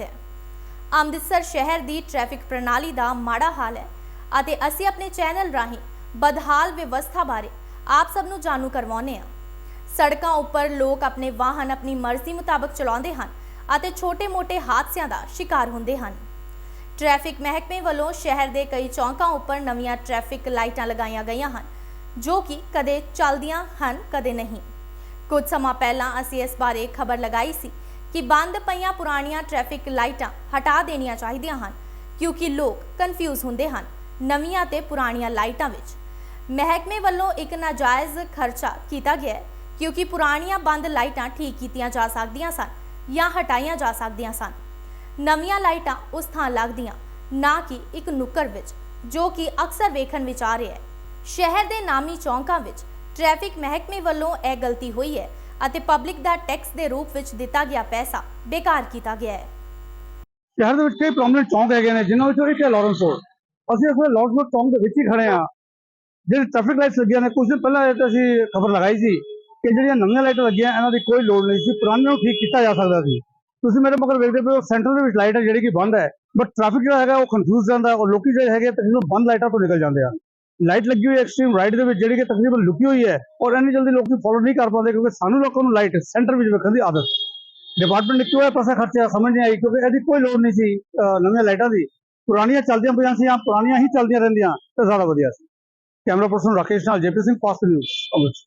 ਹੈ। ਅੰਮ੍ਰਿਤਸਰ ਸ਼ਹਿਰ ਦੀ ਟ੍ਰੈਫਿਕ ਪ੍ਰਣਾਲੀ ਦਾ ਮਾੜਾ ਹਾਲ ਹੈ ਅਤੇ ਅਸੀਂ ਆਪਣੇ ਚੈਨਲ ਰਾਹੀਂ ਬਦਹਾਲ ਵਿਵਸਥਾ ਬਾਰੇ ਆਪ ਸਭ ਨੂੰ ਜਾਣੂ ਕਰਵਾਉਂਦੇ ਹਾਂ। ਸੜਕਾਂ ਉੱਪਰ ਲੋਕ ਆਪਣੇ ਵਾਹਨ ਆਪਣੀ ਮਰਜ਼ੀ ਮੁਤਾਬਕ ਚਲਾਉਂਦੇ ਹਨ ਅਤੇ ਛੋਟੇ-ਮੋਟੇ ਹਾਦਸਿਆਂ ਦਾ ਸ਼ਿਕਾਰ ਹੁੰਦੇ ਹਨ। ਟ੍ਰੈਫਿਕ ਮਹਿਕਮੇ ਵੱਲੋਂ ਸ਼ਹਿਰ ਦੇ ਕਈ ਚੌਂਕਾਂ ਉੱਪਰ ਨਵੀਆਂ ਟ੍ਰੈਫਿਕ ਲਾਈਟਾਂ ਲਗਾਈਆਂ ਗਈਆਂ ਹਨ, ਜੋ ਕਿ ਕਦੇ ਚੱਲਦੀਆਂ ਹਨ, ਕਦੇ ਨਹੀਂ। ਕੁਝ ਸਮਾਂ ਪਹਿਲਾਂ ਅਸੀਂ ਇਸ ਬਾਰੇ ਖਬਰ ਲਗਾਈ ਸੀ ਕਿ ਬੰਦ ਪਈਆਂ ਪੁਰਾਣੀਆਂ ਟ੍ਰੈਫਿਕ ਲਾਈਟਾਂ ਹਟਾ ਦੇਣੀਆਂ ਚਾਹੀਦੀਆਂ ਹਨ, ਕਿਉਂਕਿ ਲੋਕ ਕਨਫਿਊਜ਼ ਹੁੰਦੇ ਹਨ ਨਵੀਆਂ ਤੇ ਪੁਰਾਣੀਆਂ ਲਾਈਟਾਂ ਵਿੱਚ। ਮਹਿਕਮੇ ਵੱਲੋਂ ਇੱਕ ਨਾਜਾਇਜ਼ ਖਰਚਾ ਕੀਤਾ ਗਿਆ ਕਿਉਂਕਿ ਪੁਰਾਣੀਆਂ ਬੰਦ ਲਾਈਟਾਂ ਠੀਕ ਕੀਤੀਆਂ ਜਾ ਸਕਦੀਆਂ ਸਨ ਜਾਂ ਹਟਾਈਆਂ ਜਾ ਸਕਦੀਆਂ ਸਨ। ਨਵੀਆਂ ਲਾਈਟਾਂ ਉਸ ਥਾਂ ਲੱਗਦੀਆਂ, ਨਾ ਕਿ ਇੱਕ ਨੁੱਕਰ ਵਿੱਚ, ਜੋ ਕਿ ਅਕਸਰ ਵੇਖਣ ਵਿੱਚ ਆ ਰਿਹਾ ਹੈ। ਸ਼ਹਿਰ ਦੇ ਨਾਮੀ ਚੌਂਕਾਂ ਵਿੱਚ ਟ੍ਰੈਫਿਕ ਮਹਿਕਮੇ ਵੱਲੋਂ ਇਹ ਗਲਤੀ ਹੋਈ ਹੈ ਅਤੇ ਪਬਲਿਕ ਦਾ ਟੈਕਸ ਦੇ ਰੂਪ ਵਿੱਚ ਦਿੱਤਾ ਗਿਆ ਪੈਸਾ ਬੇਕਾਰ ਕੀਤਾ ਗਿਆ ਹੈ। ਸ਼ਹਿਰ ਦੇ ਵਿੱਚ ਕਈ ਪ੍ਰੋਮਿਨੈਂਟ ਚੌਂਕ ਹੈਗੇ ਨੇ, ਜਿਨ੍ਹਾਂ ਵਿੱਚੋਂ ਇੱਕ ਹੈ ਲਾਰੈਂਸ ਰੋਡ ਅਸੀਂ ਇਸ ਵੇਲੇ ਲਾਰੈਂਸ ਰੋਡ ਚੌਂਕ ਦੇ ਵਿੱਚ ਹੀ ਖੜੇ ਆ ਜਿਹੜੇ ਟ੍ਰੈਫਿਕ ਲਾਈਟਸ ਲੱਗੀਆਂ ਨੇ ਕੁਝ ਦਿਨ ਪਹਿਲਾਂ ਇਹ ਤਾਂ ਅਸੀਂ ਖਬਰ ਲਗਾਈ ਸੀ ਕਿ ਜਿਹੜੀਆਂ ਨਵੀਆਂ ਲਾਈਟਾਂ ਲੱਗੀਆਂ, ਇਹਨਾਂ ਦੀ ਕੋਈ ਲੋੜ ਨਹੀਂ ਸੀ, ਪੁਰਾਣੀਆਂ ਨੂੰ ਠੀਕ ਕੀਤਾ ਜਾ ਸਕਦਾ ਸੀ। ਤੁਸੀਂ ਮੇਰੇ ਮਗਰ ਵੇਖਦੇ ਪਏ ਹੋ ਸੈਂਟਰ ਦੇ ਵਿੱਚ ਲਾਈਟ ਹੈ ਜਿਹੜੀ ਕਿ ਬੰਦ ਹੈ ਬਟ ਟ੍ਰੈਫਿਕ ਜਿਹੜਾ ਹੈਗਾ ਉਹ ਕਨਫਿਊਜ਼ ਜਾਂਦਾ ਔਰ ਲੋਕੀ ਜਿਹੜੇ ਹੈਗੇ ਤਕਰੀਬਨ ਬੰਦ ਲਾਈਟਾਂ ਤੋਂ ਨਿਕਲ ਜਾਂਦੇ ਆ। ਲਾਈਟ ਲੱਗੀ ਹੋਈ ਐਕਸਟ੍ਰੀਮ ਰਾਈਟ ਦੇ ਵਿੱਚ ਜਿਹੜੀ ਕਿ ਤਕਰੀਬਨ ਲੁਕੀ ਹੋਈ ਹੈ ਔਰ ਇੰਨੀ ਜਲਦੀ ਲੋਕੀ ਫੋਲੋ ਨਹੀਂ ਕਰ ਪਾਉਂਦੇ ਕਿਉਂਕਿ ਸਾਨੂੰ ਲੋਕਾਂ ਨੂੰ ਲਾਈਟ ਸੈਂਟਰ ਵਿੱਚ ਵੇਖਣ ਦੀ ਆਦਤ। ਡਿਪਾਰਟਮੈਂਟ ਨੇ ਕਿਉਂ ਇਹ ਪੈਸਾ ਖਰਚਿਆ ਸਮਝ ਨਹੀਂ ਆਈ ਕਿਉਂਕਿ ਇਹਦੀ ਕੋਈ ਲੋੜ ਨਹੀਂ ਸੀ ਨਵੀਆਂ ਲਾਈਟਾਂ ਦੀ। ਪੁਰਾਣੀਆਂ ਚੱਲਦੀਆਂ ਪਈਆਂ ਸੀ ਜਾਂ ਪੁਰਾਣੀਆਂ ਹੀ ਚੱਲਦੀਆਂ ਰਹਿੰਦੀਆਂ, ਤੇ ਜ਼ਿਆਦਾ ਵਧੀਆ ਸੀ। ਕੈਮਰਾ ਪਰਸਨ ਰਾਕੇਸ਼ ਨਾਲ JP Singh fast news Amritsar